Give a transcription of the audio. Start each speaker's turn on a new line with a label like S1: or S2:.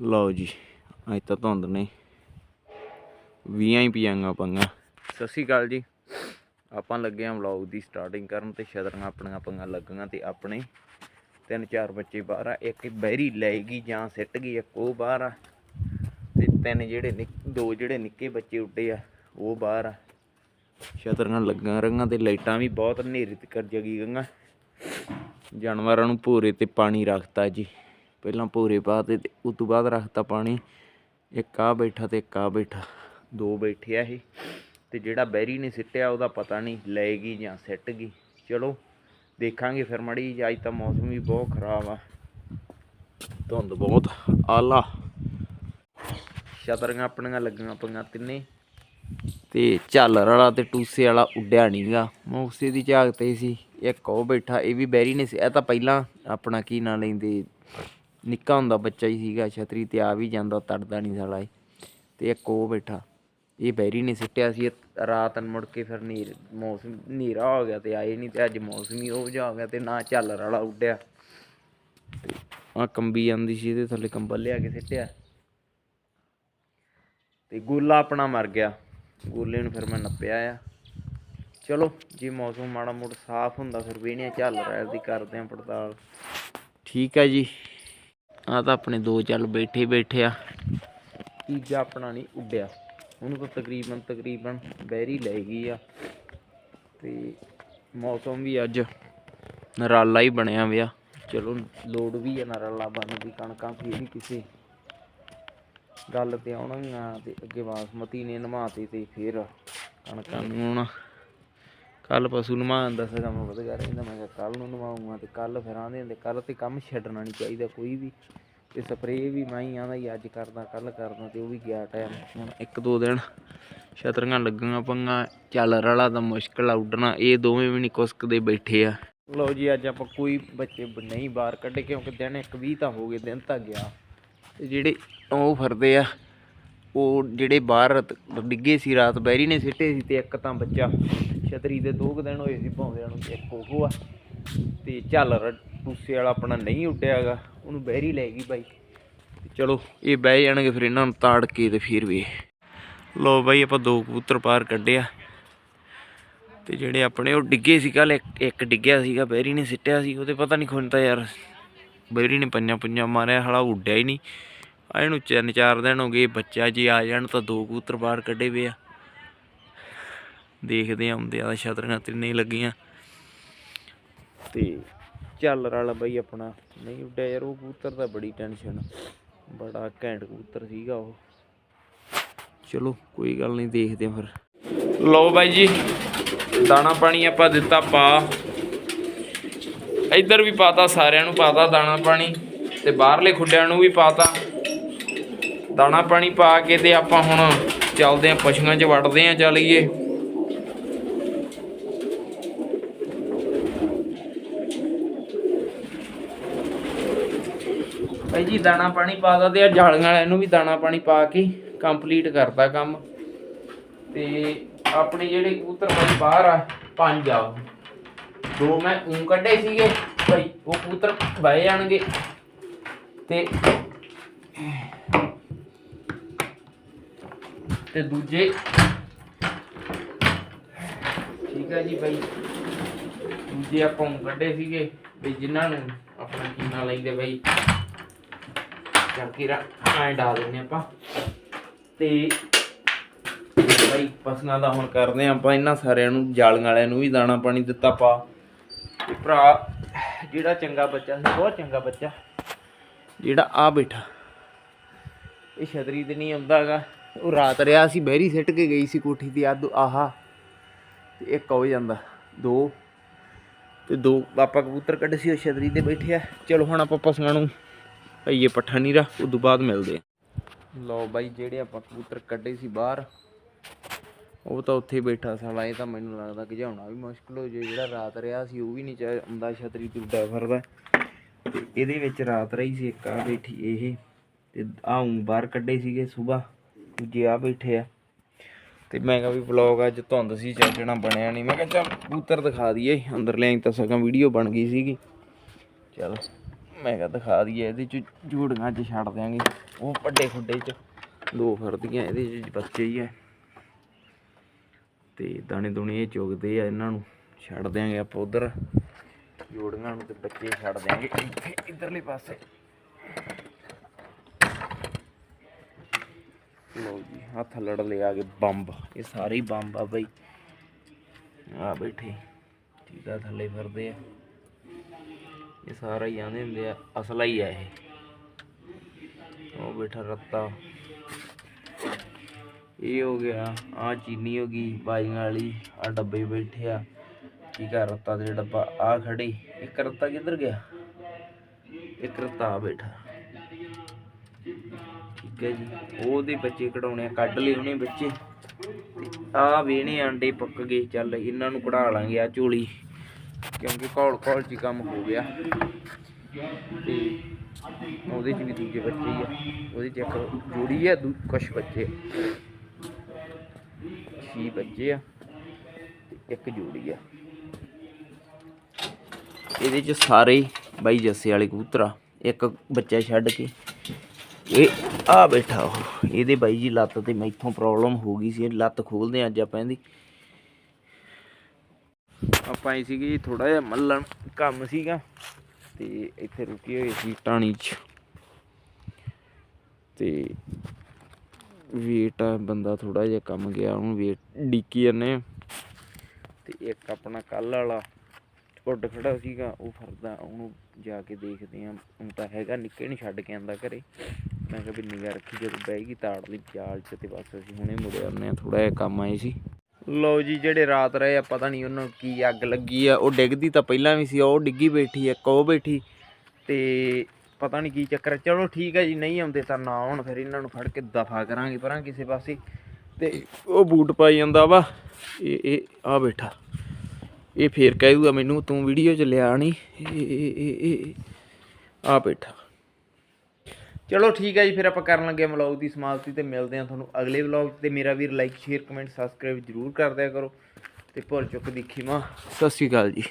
S1: ਲਓ ਜੀ, ਅੱਜ ਤਾਂ ਧੁੰਦ ਨੇ। ਵੀਆਂ ਹੀ ਪੀਆਂਗਾ ਪੰਗਾ। ਸਤਿ ਸ਼੍ਰੀ ਅਕਾਲ ਜੀ। ਆਪਾਂ ਲੱਗੇ ਆਂ ਵਲੌਗ ਦੀ ਸਟਾਰਟਿੰਗ ਕਰਨ ਤੇ ਛਤਰੀਆਂ ਆਪਣੀਆਂ ਪੰਗਾਂ ਲੱਗੀਆਂ ਤੇ ਆਪਣੇ। ਤਿੰਨ ਚਾਰ ਬੱਚੇ ਬਾਹਰ ਆ, ਇੱਕ ਬਹਿਰੀ ਲੈ ਗਈ ਜਾਂ ਸਿੱਟ ਗਈ, ਇੱਕ ਉਹ ਬਾਹਰ ਆ। ਤੇ ਤਿੰਨ ਜਿਹੜੇ ਨਿੱਕ- ਦੋ ਜਿਹੜੇ ਨਿੱਕੇ ਬੱਚੇ ਉੱਡੇ ਆ, ਉਹ ਬਾਹਰ ਆ। ਛਤਰੀਆਂ ਲੱਗਾਂ ਰੰਗਾਂ ਤੇ ਲਾਈਟਾਂ ਵੀ ਬਹੁਤ ਹਨੇਰੀ ਤੇ ਕਰ ਜਗੀ ਗਈਆਂ। ਜਾਨਵਰਾਂ ਨੂੰ ਭੋਰੇ ਤੇ ਪਾਣੀ ਰੱਖਤਾ ਜੀ। ਪਹਿਲਾਂ ਭੋਰੇ ਪਾ ਤੇ ਤੇ ਉਸ ਤੋਂ ਬਾਅਦ ਰੱਖਤਾ ਪਾਣੀ। ਇੱਕ ਆ ਬੈਠਾ ਤੇ ਇੱਕ ਆ ਬੈਠਾ। ਦੋ ਬੈਠੇ ਆ ਇਹ। ਤੇ ਜਿਹੜਾ ਬੈਰੀ ਨੇ ਸਿੱਟਿਆ ਉਹਦਾ ਪਤਾ ਨਹੀਂ ਲਏਗੀ ਜਾਂ ਸਿੱਟ ਗਈ। ਚਲੋ, ਦੇਖਾਂਗੇ ਫਿਰ ਮੜੀ ਅੱਜ ਤਾਂ ਮੌਸਮ ਵੀ ਬਹੁਤ ਖਰਾਬ ਆ। ਧੁੰਦ ਬਹੁਤ ਆਲਾ। ਛਤਰੀਆਂ ਆਪਣੀਆਂ ਲੱਗੀਆਂ ਪਈਆਂ ਤਿੰਨੇ। ਤੇ ਝਾਲਰ ਵਾਲਾ ਤੇ ਟੂਸੇ ਵਾਲਾ ਉੱਡਿਆ ਨਹੀਂਗਾ ਮੈਂ ਉਸੇ ਦੀ ਝਾਕ ਤੇ ਸੀ। ਇੱਕ ਉਹ ਬੈਠਾ, ਇਹ ਵੀ ਬੈਰੀ ਨੇ ਸੀ। ਇਹ ਤਾਂ ਪਹਿਲਾਂ ਆਪਣਾ ਕੀ ਨਾਂ ਲੈਂਦੇ? ਨਿੱਕਾ ਹੁੰਦਾ ਬੱਚਾ ਹੀ ਸੀਗਾ, ਛਤਰੀ ਤੇ ਆ ਵੀ ਜਾਂਦਾ ਤੜਦਾ ਨਹੀਂ ਸਾਲਾ ਇਹ। ਤੇ ਇੱਕ ਉਹ ਬੈਠਾ। ਇਹ ਬੈਰੀ ਨੇ ਸਿੱਟਿਆ ਸੀ, ਇਹ ਰਾਤ ਨੂੰ ਮੁੜ ਕੇ ਫਿਰ ਨੀਰ, ਮੌਸਮ, ਹਨੇਰਾ ਹੋ ਗਿਆ ਤੇ ਆਏ ਨਹੀਂ ਤੇ ਅੱਜ ਮੌਸਮ ਹੀ ਉਹ ਜਿਹਾ ਹੋ ਗਿਆ ਤੇ ਨਾ ਝਾਲਰ ਵਾਲਾ ਉੱਡਿਆ। ਤੇ ਆ ਕੰਬੀ ਜਾਂਦੀ ਸੀ, ਇਹਦੇ ਥੱਲੇ ਕੰਬਲ ਲਿਆ ਕੇ ਸਿੱਟਿਆ। ਤੇ ਗੋਲਾ ਆਪਣਾ ਮਰ ਗਿਆ। ਗੋਲੇ ਨੂੰ ਫਿਰ ਮੈਂ ਨੱਪਿਆ ਆ। ਚਲੋ, ਜੇ ਮੌਸਮ ਮਾੜਾ ਮੋੜ ਸਾਫ਼ ਹੁੰਦਾ, ਫਿਰ ਵੇਹਣਿਆ ਚੱਲ ਰਿਹਾ ਦੀ ਕਰਦੇ ਆ ਪੜਤਾਲ। ਠੀਕ ਹੈ ਜੀ। ਆ ਤਾਂ ਆਪਣੇ ਦੋ ਚੱਲ ਬੈਠੇ ਬੈਠੇ ਆ। ਤੀਜਾ ਆਪਣਾ ਨਹੀਂ ਉੱਡਿਆ। ਉਹਨੂੰ ਤਾਂ ਤਕਰੀਬਨ ਤਕਰੀਬਨ ਬੈਰੀ ਲੈ ਗਈ ਆ। ਤੇ ਮੌਸਮ ਵੀ ਅੱਜ ਨਰਾਲਾ ਹੀ ਬਣਿਆ ਵਿਆ ਚਲੋ ਲੋੜ ਵੀ ਆ ਨਰਾਲਾ ਬਣਨ ਦੀ, ਕਣਕਾਂ ਫਿਰ ਨਹੀਂ ਕਿਸੇ ਗੱਲ ਤੇ ਆਉਣਗੀਆਂ ਤੇ ਅੱਗੇ ਬਾਸਮਤੀ ਨੇ ਨਮਾਤੀ ਤੇ ਫਿਰ ਕਣਕਾਂ ਨੂੰ ਆਉਣਾ ਕੱਲ ਪਸ਼ੂ ਨਮਾਉਣ ਦਾ ਸਗਾ ਮੈਂ ਵਧ ਗਿਆ ਰਹਿੰਦਾ ਮੈਂ ਕਿਹਾ ਕੱਲ ਨੂੰ ਨਵਾਉਂਗਾ ਤੇ ਕੱਲ ਫਿਰ ਆਂਦੇ ਹੁੰਦੇ ਕੱਲ ਤੇ ਕੰਮ ਛੱਡਣਾ ਨਹੀਂ ਚਾਹੀਦਾ ਕੋਈ ਵੀ। ਤੇ ਸਪਰੇਅ ਵੀ ਮੈਂ ਹੀ ਆਂਦਾ ਹੀ ਅੱਜ ਕਰਦਾ ਕੱਲ ਕਰਦਾ ਤੇ ਉਹ ਵੀ ਗਿਆ ਟਾਈਮ ਹੁਣ ਇੱਕ ਦੋ ਦਿਨ ਛਤਰੀਆਂ ਲੱਗੀਆਂ ਪੰਗਾ ਚੱਲ ਰਲਾ ਤਾਂ ਮੁਸ਼ਕਲ ਆ ਉੱਡਣਾ, ਇਹ ਦੋਵੇਂ ਵੀ ਨਹੀਂ ਕੁਸਕਦੇ ਬੈਠੇ ਆ। ਲਓ ਜੀ, ਅੱਜ ਆਪਾਂ ਕੋਈ ਬੱਚੇ ਨਹੀਂ ਬਾਹਰ ਕੱਢੇ, ਕਿਉਂਕਿ ਦਿਨ ਇੱਕ 20 ਤਾਂ ਹੋ ਗਏ, ਦਿਨ ਤਾਂ ਗਿਆ। ਤੇ ਜਿਹੜੇ ਉਹ ਫਿਰਦੇ ਆ ਉਹ ਜਿਹੜੇ ਬਾਹਰ ਡਿੱਗੇ ਸੀ, ਰਾਤ ਬੈਰੀ ਨੇ ਸਿੱਟੇ ਸੀ ਤੇ ਇੱਕ ਤਾਂ ਬੱਚਾ ਛਤਰੀ ਦੇ ਦੋ ਕੁ ਦਿਨ ਹੋਏ ਸੀ ਭੌਂਦਿਆਂ ਨੂੰ ਤੇ ਇੱਕ ਉਹ ਆ। ਤੇ ਝਾਲਰ ਟੂਸੇ ਵਾਲਾ ਆਪਣਾ ਨਹੀਂ ਉੱਡਿਆਗਾ ਉਹਨੂੰ ਬੈਰੀ ਲੈ ਗਈ ਬਾਈ। ਚਲੋ, ਇਹ ਬਹਿ ਜਾਣਗੇ ਫਿਰ ਇਹਨਾਂ ਨੂੰ ਤਾੜ ਕੇ ਤੇ ਫਿਰ ਵੀ। ਲੋ ਬਾਈ, ਆਪਾਂ ਦੋ ਕਬੂਤਰ ਪਾਰ ਕੱਢਿਆ। ਤੇ ਜਿਹੜੇ ਆਪਣੇ ਉਹ ਡਿੱਗੇ ਸੀ ਕੱਲ ਇੱਕ ਇੱਕ ਡਿੱਗਿਆ ਸੀਗਾ, ਬੈਰੀ ਨੇ ਸਿੱਟਿਆ ਸੀ, ਉਹਦੇ ਪਤਾ ਨਹੀਂ ਖੁੰਨ ਤਾਂ ਯਾਰ ਬੈਰੀ ਨੇ ਪੰਜਾਂ ਪੰਜਾਂ ਮਾਰਿਆ, ਹਲਾ ਉੱਡਿਆ ਹੀ ਨਹੀਂ। ਆ ਇਹਨੂੰ ਤਿੰਨ ਚਾਰ ਦਿਨ ਹੋ ਗਏ, ਬੱਚਾ ਜੇ ਆ ਜਾਣ ਤਾਂ ਦੋ ਕਬੂਤਰ ਬਾਹਰ ਕੱਢੇ ਵੇ ਆ। ਦੇਖਦੇ ਆਉਂਦੇ ਆ ਛਤਰੀਆਂ ਤਿੰਨੇ ਹੀ ਲੱਗੀਆਂ। ਤੇ ਚੱਲ ਰਲ ਬਈ ਆਪਣਾ। ਨਹੀਂ ਉੱਡਿਆ ਯਾਰ, ਉਹ ਕਬੂਤਰ ਦਾ ਬੜੀ ਟੈਨਸ਼ਨ ਬੜਾ ਘੈਂਟ ਕਬੂਤਰ ਸੀਗਾ ਉਹ। ਚਲੋ, ਕੋਈ ਗੱਲ ਨਹੀਂ, ਦੇਖਦੇ ਆ ਫਿਰ। ਲਓ ਬਾਈ ਜੀ, ਦਾਣਾ ਪਾਣੀ ਆਪਾਂ ਦਿੱਤਾ ਪਾ। ਇੱਧਰ ਵੀ ਪਾਤਾ, ਸਾਰਿਆਂ ਨੂੰ ਪਾਤਾ ਦਾਣਾ ਪਾਣੀ। ਤੇ ਬਾਹਰਲੇ ਖੁੱਡਿਆਂ ਨੂੰ ਵੀ ਪਾਤਾ। ਦਾਣਾ ਪਾਣੀ ਪਾ ਕੇ ਤੇ ਆਪਾਂ ਹੁਣ ਚੱਲਦੇ ਆਂ ਪਸ਼ੂਆਂ 'ਚ ਵੜਦੇ ਆਂ ਚੱਲੀਏ। ਭਾਈ ਜੀ, ਦਾਣਾ ਪਾਣੀ ਪਾਦਾ ਤੇ ਆ ਜਾਲੀਆਂ ਵਾਲਿਆਂ ਨੂੰ ਵੀ ਦਾਣਾ ਪਾਣੀ ਪਾ ਕੇ ਕੰਪਲੀਟ ਕਰਦਾ ਕੰਮ। ਤੇ ਆਪਣੇ ਜਿਹੜੇ ਕਬੂਤਰ ਭਾਈ ਬਾਹਰ ਆ, ਪੰਜ ਆ ਦੋ ਮੈਂ ਉਂ ਕੱਢੇ ਸੀਗੇ ਭਾਈ ਉਹ ਕਬੂਤਰ ਬਹਿ ਜਾਣਗੇ। ਤੇ ਤੇ ਦੂਜੇ। ਠੀਕ ਹੈ ਜੀ ਭਾਈ ਦੂਜੇ ਆਪਾਂ ਉਂ ਕੱਢੇ ਸੀਗੇ। ਵੀ ਜਿਨ੍ਹਾਂ ਨੂੰ ਆਪਣਾ ਕੀਨਾ ਲੈਂਦੇ ਭਾਈ ਚੱਕੀ ਰਾ ਐਂ ਡਾਲ ਦਿੰਨੇ ਆਪਾਂ। ਤੇ ਭਾਈ ਪਸਨਾ ਦਾ ਹੁਣ ਕਰਦੇ ਆਂ ਆਪਾਂ ਇਹਨਾਂ ਸਾਰਿਆਂ ਨੂੰ। ਜਾਲੀਆਂ ਵਾਲਿਆਂ ਨੂੰ ਵੀ ਦਾਣਾ ਪਾਣੀ ਦਿੱਤਾ ਪਾ ਤੇ ਭਰਾ, ਜਿਹੜਾ ਚੰਗਾ ਬੱਚਾ ਸੀ, ਬਹੁਤ ਚੰਗਾ ਬੱਚਾ। ਜਿਹੜਾ ਆ ਬੈਠਾ। ਇਹ ਛਤਰੀ ਤੇ ਨਹੀਂ ਆਉਂਦਾਗਾ ਉਹ ਰਾਤ ਰਿਆ ਸੀ, ਬਹਿਰੀ ਸਿੱਟ ਕੇ ਗਈ ਸੀ ਕੋਠੀ ਦੀ ਅੱਧ ਆਹਾ ਤੇ ਇੱਕ ਹੋ ਜਾਂਦਾ, ਦੋ ਤੇ ਦੋ, ਆਪਾਂ ਕਬੂਤਰ ਕੱਢੇ ਸੀ, ਉਹ ਛਤਰੀ ਤੇ ਬੈਠੇ ਆ। ਚਲੋ ਹੁਣ ਆਪਾਂ ਪਸ਼ੂਆਂ ਨੂੰ ਭਈਏ ਪੱਠਾ ਨੀਰਾ ਤੋਂ ਬਾਅਦ ਮਿਲਦੇ ਆ। ਲਓ ਬਾਈ, ਜਿਹੜੇ ਆਪਾਂ ਕਬੂਤਰ ਕੱਢੇ ਸੀ ਬਾਹਰ, ਉਹ ਤਾਂ ਉੱਥੇ ਬੈਠਾ ਸਾਲਾ, ਇਹ ਤਾਂ ਮੈਨੂੰ ਲੱਗਦਾ ਕਿ ਵੀ ਮੁਸ਼ਕਲ ਹੋ ਜੇ ਜਿਹੜਾ ਰਾਤ ਰਿਹਾ ਸੀ, ਉਹ ਵੀ ਨਹੀਂ ਚਾ ਛਤਰੀ ਤੇ ਉੱਡਿਆ ਤੇ ਇਹਦੇ ਵਿੱਚ ਰਾਤ ਰਹੀ ਸੀ ਇੱਕ ਆ ਬੈਠੀ ਇਹ, ਤੇ ਆਉਂ ਬਾਹਰ ਕੱਢੇ ਸੀਗੇ ਸਵੇਰ। ਦੂਜੇ ਆ ਬੈਠੇ ਆ। ਤੇ ਮੈਂ ਕਿਹਾ ਵੀ ਵਲੌਗ ਅੱਜ ਧੁੰਦ ਸੀ ਚੱਜਣਾ ਬਣਿਆ ਨਹੀਂ ਮੈਂ ਕਿਹਾ ਚੱਲ ਕਬੂਤਰ ਦਿਖਾ ਦਈਏ। ਅੰਦਰ ਲਿਆਈ ਤਾਂ ਸਗੋਂ ਵੀਡੀਓ ਬਣ ਗਈ ਸੀਗੀ। ਚਲ ਮੈਂ ਕਿਹਾ ਦਿਖਾ ਦਈਏ, ਇਹਦੇ ਚ ਜੂੜੀਆਂ ਚ ਛੱਡ ਦਿਆਂਗੇ। ਉਹ ਵੱਡੇ ਖੁੱਡੇ ਚ, ਦੋ ਫਿਰਦੀਆਂ, ਇਹਦੇ ਚ ਬੱਚੇ ਹੀ ਐ ਤੇ ਦਾਣੇ ਦੁਣੇ ਇਹ ਚੁਗਦੇ ਆ ਇਹਨਾਂ ਨੂੰ, ਛੱਡ ਦਿਆਂਗੇ ਆਪਾਂ ਉਧਰ। ਜੋੜੀਆਂ ਨੂੰ ਤੇ ਬੱਚੇ ਛੱਡ ਦਿਆਂਗੇ। ਇੱਥੇ, ਇਧਰਲੇ ਪਾਸੇ। ਲਓ ਜੀ, ਹੱਥ ਲੜ ਲਿਆ ਕੇ ਬੰਬ। ਇਹ ਸਾਰੇ ਹੀ ਬੰਬ ਆ ਬਈ। ਆ ਬੈਠੇ ਠੀਕ ਆ ਥੱਲੇ ਫਿਰਦੇ ਆ। ਇਹ ਸਾਰਾ ਹੀ ਆਂਦੇ ਹੁੰਦੇ ਆ, ਅਸਲਾ ਹੀ ਆ ਇਹ। ਉਹ ਬੈਠਾ ਰੱਤਾ। ਇਹ ਹੋ ਗਿਆ ਆ ਚੀਨੀ ਹੋ ਗਈ, ਬਾਈਆਂ ਵਾਲੀ ਆ ਡੱਬੇ ਬੈਠੇ ਆ। ਠੀਕ ਆ, ਰੱਤਾ ਦੇ ਡੱਬਾ ਆ ਖੜੀ। ਇੱਕ ਰੱਤਾ ਕਿੱਧਰ ਗਿਆ? ਇੱਕ ਰੱਤਾ ਆ ਬੈਠਾ। ਠੀਕ ਹੈ ਜੀ। ਉਹਦੇ ਬੱਚੇ ਕਢਾਉਣੇ ਆ, ਕੱਢ ਲਏ ਉਹਨੇ ਬੱਚੇ ਆ ਵੇਣੇ ਆਂਡੇ ਪੱਕ ਗਏ, ਚੱਲ ਇਹਨਾਂ ਨੂੰ ਕਢਾ ਲਾਂਗੇ ਆ ਝੋਲੀ। ਕਿਉਂਕਿ ਘੋਲ ਘੋਲ ਚ ਕੰਮ ਹੋ ਗਿਆ। ਤੇ ਉਹਦੇ ਚ ਵੀ ਦੂਜੇ ਬੱਚੇ ਹੀ ਆ। ਉਹਦੇ ਚ ਇੱਕ ਜੋੜੀ ਆ, ਦੂ, ਕੁਛ ਬੱਚੇ ਛੇ ਬੱਚੇ ਆ ਤੇ ਇੱਕ ਜੋੜੀ ਆ। ਇਹਦੇ ਚ ਸਾਰੇ ਬਾਈ ਜੱਸੇ ਵਾਲੇ ਕਬੂਤਰ ਆ। ਇੱਕ ਬੱਚਾ ਛੱਡ ਕੇ ਇਹ ਆ ਬੈਠਾ ਉਹ। ਇਹਦੇ ਬਾਈ ਜੀ ਲੱਤ ਤੇ ਮੈਥੋਂ ਪ੍ਰੋਬਲਮ ਹੋ ਗਈ ਸੀ। ਇਹ ਲੱਤ ਖੋਲਦੇ ਅੱਜ ਆਪਾਂ ਇਹਦੀ। ਆਪਾਂ ਆਏ ਸੀਗੇ ਜੀ ਥੋੜਾ ਜਿਹਾ ਮੱਲਣ ਕੰਮ ਸੀਗਾ। ਤੇ ਇੱਥੇ ਰੁਕੇ ਹੋਏ ਸੀ ਟਾਣੀ 'ਚ। ਤੇ ਵੇਟ ਆ, ਬੰਦਾ ਥੋੜਾ ਜਿਹਾ ਕੰਮ ਗਿਆ। ਉਹਨੂੰ ਵੇਟ ਡੀਕੀ ਜਾਂਦੇ ਆ। ਤੇ ਇੱਕ ਆਪਣਾ ਕੱਲ ਵਾਲਾ। ਉੱਡ ਖੜਾ ਸੀਗਾ, ਉਹ ਫਰਦਾ ਉਹਨੂੰ ਜਾ ਕੇ ਦੇਖਦੇ ਆ, ਹੁਣ ਤਾਂ ਹੈਗਾ, ਨਿੱਕੇ ਨਹੀਂ ਛੱਡ ਕੇ ਆਂਦਾ ਘਰੇ। ਮੈਂ ਕਿਹਾ ਵੀ ਨਿਗਾਹ ਰੱਖੀ, ਜਦੋਂ ਬਹਿਗੀ ਤਾੜ ਲਈ ਜਾਲ ਚ ਤੇ ਬਸ ਅਸੀਂ ਹੁਣੇ ਮੁੜੇ ਆਉਂਦੇ ਆ ਥੋੜਾ ਜਿਹਾ ਕੰਮ ਆਏ ਸੀ। ਲਓ ਜੀ, ਜਿਹੜੇ ਰਾਤ ਰਹੇ ਆ, ਪਤਾ ਨਹੀਂ ਉਹਨਾਂ ਨੂੰ ਕੀ ਅੱਗ ਲੱਗੀ ਆ, ਉਹ ਡਿੱਗਦੀ ਤਾਂ ਪਹਿਲਾਂ ਵੀ ਸੀ, ਉਹ ਡਿੱਗੀ ਬੈਠੀ ਆ, ਇੱਕ ਉਹ ਬੈਠੀ। ਤੇ ਪਤਾ ਨਹੀਂ ਕੀ ਚੱਕਰ ਚਲੋ ਠੀਕ ਹੈ ਜੀ, ਨਹੀਂ ਆਉਂਦੇ ਤਾਂ ਨਾ ਆਉਣ, ਫਿਰ ਇਹਨਾਂ ਨੂੰ ਫੜ ਕੇ ਦਫਾ ਕਰਾਂਗੇ ਪਰਾਂ ਕਿਸੇ ਪਾਸੇ। ਤੇ ਉਹ ਬੂਟ ਪਾਈ ਜਾਂਦਾ ਵਾ, ਇਹ ਇਹ ਆ ਬੈਠਾ। ਇਹ ਫੇਰ ਕਹਿ ਦੂਗਾ ਮੈਨੂੰ ਤੂੰ ਵੀਡੀਓ ਚ ਲਿਆ ਨਹੀਂ ਆ ਬੈਠਾ। ਚਲੋ ਠੀਕ ਹੈ ਜੀ ਫਿਰ ਆਪਾਂ ਕਰਨ ਲੱਗੇ ਵਲੌਗ ਦੀ ਸਮਾਪਤੀ ਤੇ ਮਿਲਦੇ ਹਾਂ ਤੁਹਾਨੂੰ ਅਗਲੇ ਵਲੌਗ ਤੇ। ਮੇਰਾ ਵੀਰ ਲਾਈਕ ਸ਼ੇਅਰ ਕਮੈਂਟ ਸਬਸਕ੍ਰਾਈਬ ਜਰੂਰ ਕਰ ਦਿਆ ਕਰੋ ਤੇ ਭੁੱਲ ਚੁੱਕ ਦੀ ਖਿਮਾ। ਸਤਿ ਸ਼੍ਰੀ ਅਕਾਲ ਜੀ।